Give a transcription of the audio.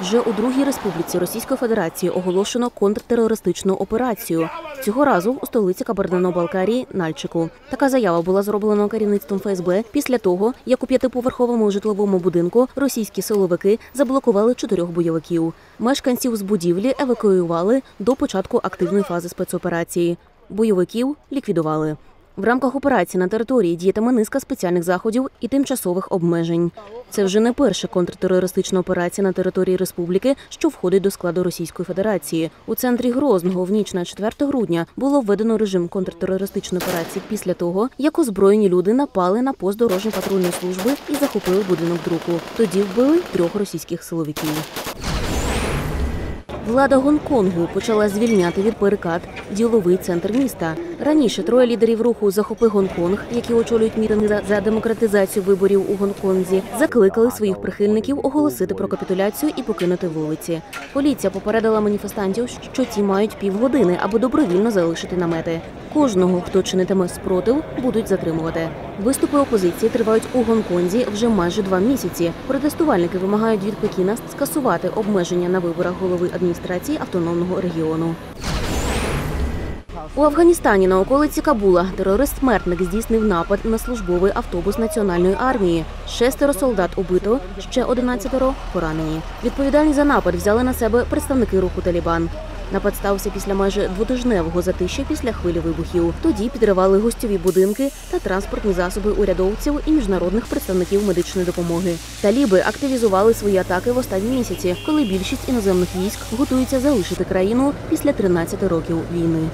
Вже у другій республіці Російської Федерації оголошено контртерористичну операцію. Цього разу у столиці Кабардино-Балкарії Нальчику. Така заява була зроблена керівництвом ФСБ після того, як у п'ятиповерховому житловому будинку російські силовики заблокували чотирьох бойовиків. Мешканців з будівлі евакуювали до початку активної фази спецоперації. Бойовиків ліквідували. В рамках операції на території діятиме низка спеціальних заходів і тимчасових обмежень. Це вже не перша контртерористична операція на території республіки, що входить до складу Російської Федерації. У центрі Грозного в ніч на 4 грудня було введено режим контртерористичної операції після того, як озброєні люди напали на пост дорожньо-патрульної служби і захопили будинок друку. Тоді вбили трьох російських силовиків. Влада Гонконгу почала звільняти від перекат діловий центр міста. Раніше троє лідерів руху Захопи Гонконг, які очолюють мітинги за- за демократизацію виборів у Гонконзі, закликали своїх прихильників оголосити про капітуляцію і покинути вулиці. Поліція попередила маніфестантів, що ті мають півгодини, аби добровільно залишити намети. Кожного, хто чинитиме спротив, будуть затримувати. Виступи опозиції тривають у Гонконзі вже майже два місяці. Протестувальники вимагають від Пекіна скасувати обмеження на виборах голови адміністрації автономного регіону. У Афганістані на околиці Кабула терорист-смертник здійснив напад на службовий автобус національної армії. Шестеро солдат убито, ще одинадцятеро поранені. Відповідальність за напад взяли на себе представники руху Талібан. Напад стався після майже двотижневого затища після хвилі вибухів. Тоді підривали гостьові будинки та транспортні засоби урядовців і міжнародних представників медичної допомоги. Таліби активізували свої атаки в останні місяці, коли більшість іноземних військ готуються залишити країну після 13 років війни.